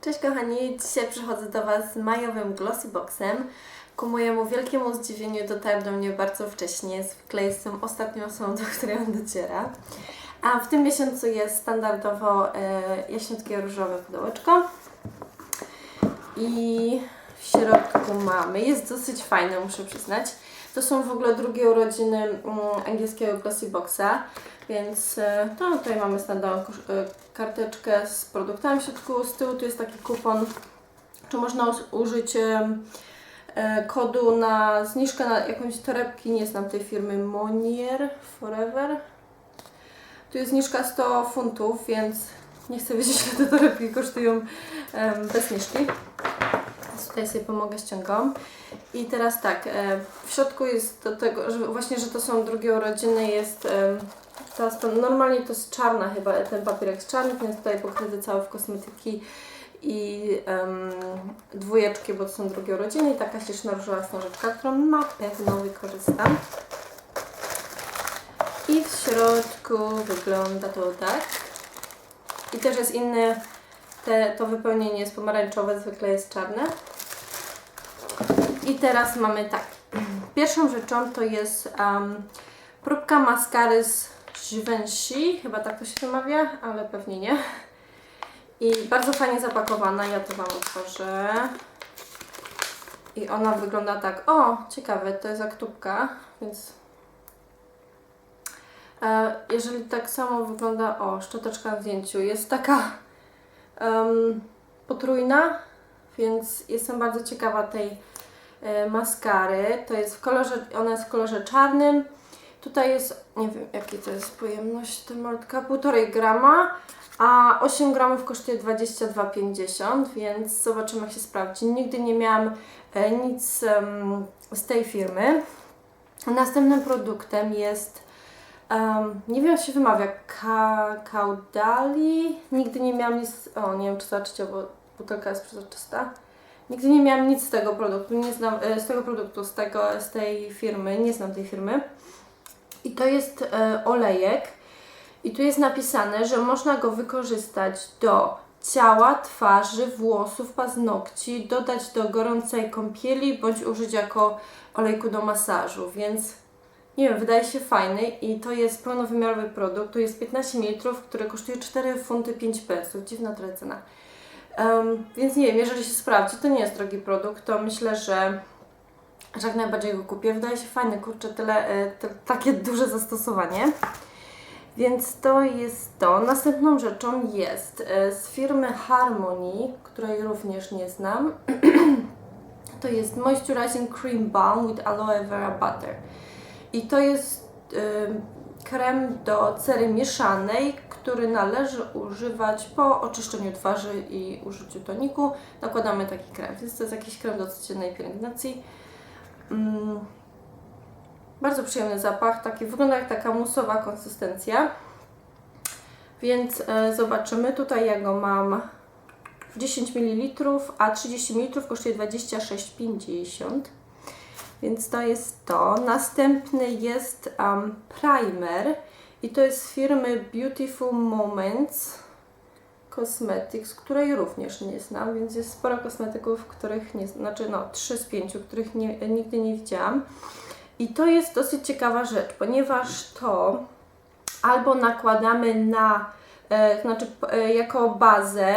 Cześć kochani, dzisiaj przychodzę do Was z majowym Glossy Boxem. Ku mojemu wielkiemu zdziwieniu dotarł do mnie bardzo wcześnie. Zwykle jestem ostatnią osobą, do której on dociera. A w tym miesiącu jest standardowo e, jaśniutkie różowe pudełeczko. I w środku mamy, jest dosyć fajne muszę przyznać. To są w ogóle drugie urodziny mm, angielskiego Glossy Boxa, więc e, to tutaj mamy standardową e, karteczkę z produktami w środku. Z tyłu tu jest taki kupon, czy można użyć e, kodu na zniżkę na jakąś torebki, nie znam tej firmy, Monier Forever. Tu jest zniżka 100 funtów, więc nie chcę wiedzieć, ile te torebki kosztują bez zniżki. Tutaj sobie pomogę ściągom. I teraz tak, e, w środku jest do tego, że właśnie, że to są drugie urodziny, jest ta stron, normalnie to jest czarna chyba, ten papierek jest czarny, więc tutaj pokryty cały w kosmetyki i em, dwójeczki, bo to są drugie urodziny i taka śliczna różowa wstążeczka, którą na pewno wykorzystam. I w środku wygląda to tak. I też jest inny, te, to wypełnienie jest pomarańczowe, zwykle jest czarne. I teraz mamy tak. Pierwszą rzeczą to jest um, próbka maskary z Givenchy, chyba tak to się wymawia, ale pewnie nie. I bardzo fajnie zapakowana, ja to Wam otworzę. I ona wygląda tak, o ciekawe, to jest jak tubka, więc e, jeżeli tak samo wygląda, o szczoteczka na zdjęciu, jest taka em, potrójna, więc jestem bardzo ciekawa tej maskary. To jest w kolorze, ona jest w kolorze czarnym. Tutaj jest, nie wiem jaki to jest pojemność termometra, 1,5 grama, a 8 gramów kosztuje 22,50, więc zobaczymy jak się sprawdzi. Nigdy nie miałam e, nic z tej firmy. Następnym produktem jest, em, nie wiem jak się wymawia, ka, Kaudali. Nigdy nie miałam nic, o nie wiem czy zobaczycie, bo butelka jest przezroczysta. Nigdy nie miałam nic z tego produktu, nie znam, e, z tego produktu, z, tego, z tej firmy, nie znam tej firmy. I to jest e, olejek. I tu jest napisane, że można go wykorzystać do ciała, twarzy, włosów, paznokci, dodać do gorącej kąpieli bądź użyć jako olejku do masażu, więc nie wiem, wydaje się fajny i to jest pełnowymiarowy produkt. Tu jest 15 ml, który kosztuje 4 funty 5 pensów. Dziwna trochę cena. Em, więc nie wiem, jeżeli się sprawdzi, to nie jest drogi produkt, to myślę, że, że jak najbardziej go kupię. Wydaje się fajny, kurczę, tyle, e, te, takie duże zastosowanie. Więc to jest to. Następną rzeczą jest e, z firmy Harmony, której również nie znam. to jest Moisturizing Cream Balm with Aloe Vera Butter. I to jest krem do cery mieszanej, który należy używać po oczyszczeniu twarzy i użyciu toniku. Nakładamy taki krem, więc to jest jakiś krem do codziennej pielęgnacji. Mm. Bardzo przyjemny zapach, taki wygląda jak taka musowa konsystencja. Więc e, zobaczymy, tutaj ja go mam w 10 ml, a 30 ml kosztuje 26,50 więc to jest to. Następny jest um, primer i to jest z firmy Beautiful Moments Cosmetics, której również nie znam, więc jest sporo kosmetyków, których nie znaczy no 3 z 5, których nie, nigdy nie widziałam. I to jest dosyć ciekawa rzecz, ponieważ to albo nakładamy na, e, znaczy e, jako bazę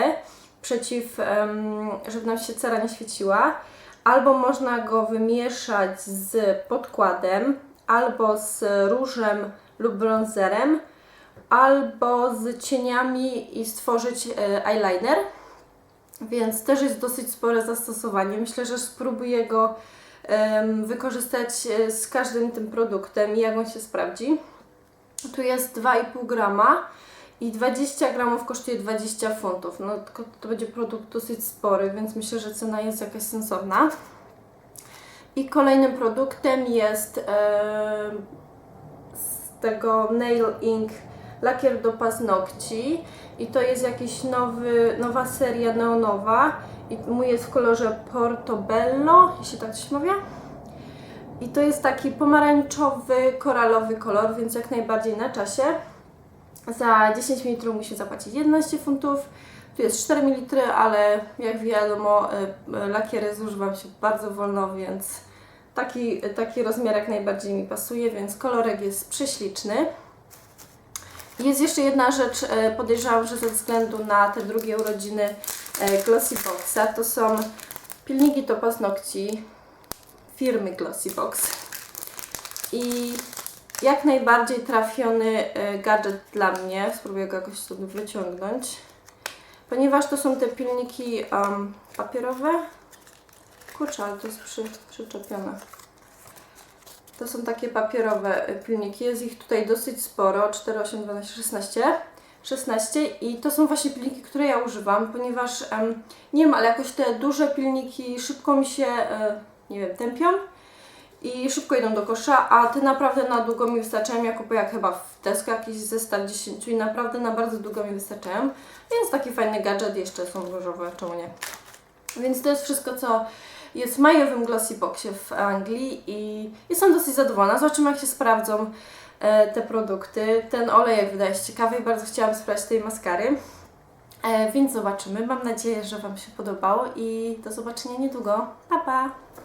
przeciw, em, żeby nam się cera nie świeciła, albo można go wymieszać z podkładem, albo z różem lub bronzerem, albo z cieniami i stworzyć e, eyeliner. Więc też jest dosyć spore zastosowanie. Myślę, że spróbuję go wykorzystać e, z każdym tym produktem i jak on się sprawdzi. Tu jest 2,5 grama i 20 gramów kosztuje 20 funtów. No to będzie produkt dosyć spory, więc myślę, że cena jest jakaś sensowna. I kolejnym produktem jest em, z tego Nail Ink lakier do paznokci i to jest jakiś nowy, nowa seria neonowa i mój jest w kolorze Portobello, jeśli tak się mawia. I to jest taki pomarańczowy, koralowy kolor, więc jak najbardziej na czasie. Za 10 ml musi zapłacić 11 funtów. Tu jest 4 ml, ale jak wiadomo, y, y, lakiery zużywam się bardzo wolno, więc taki, taki rozmiar jak najbardziej mi pasuje, więc kolorek jest prześliczny. Jest jeszcze jedna rzecz, e, podejrzewam, że ze względu na te drugie urodziny Glossy Boxa, to są pilniki do paznokci firmy Glossy Box. I jak najbardziej trafiony e, gadżet dla mnie. Spróbuję go jakoś sobie wyciągnąć. Ponieważ to są te pilniki em, papierowe. Kurczę, ale to jest przy, przyczepione. To są takie papierowe y, pilniki. Jest ich tutaj dosyć sporo. 4, 8, 12, 16. 16 i to są właśnie pilniki, które ja używam, ponieważ em, nie wiem, ale jakoś te duże pilniki szybko mi się, e, nie wiem, tępią i szybko idą do kosza, a te naprawdę na długo mi wystarczają. Ja kupuję chyba w Tesco jakiś zestaw 10 i naprawdę na bardzo długo mi wystarczają. Więc taki fajny gadżet, jeszcze są różowe, czemu nie. Więc to jest wszystko, co jest w majowym Glossy Boxie w Anglii i jestem dosyć zadowolona. Zobaczymy, jak się sprawdzą e, te produkty. Ten olejek wydaje się ciekawy i bardzo chciałam sprawdzić tej maskary. E, więc zobaczymy. Mam nadzieję, że Wam się podobało i do zobaczenia niedługo. Pa, pa!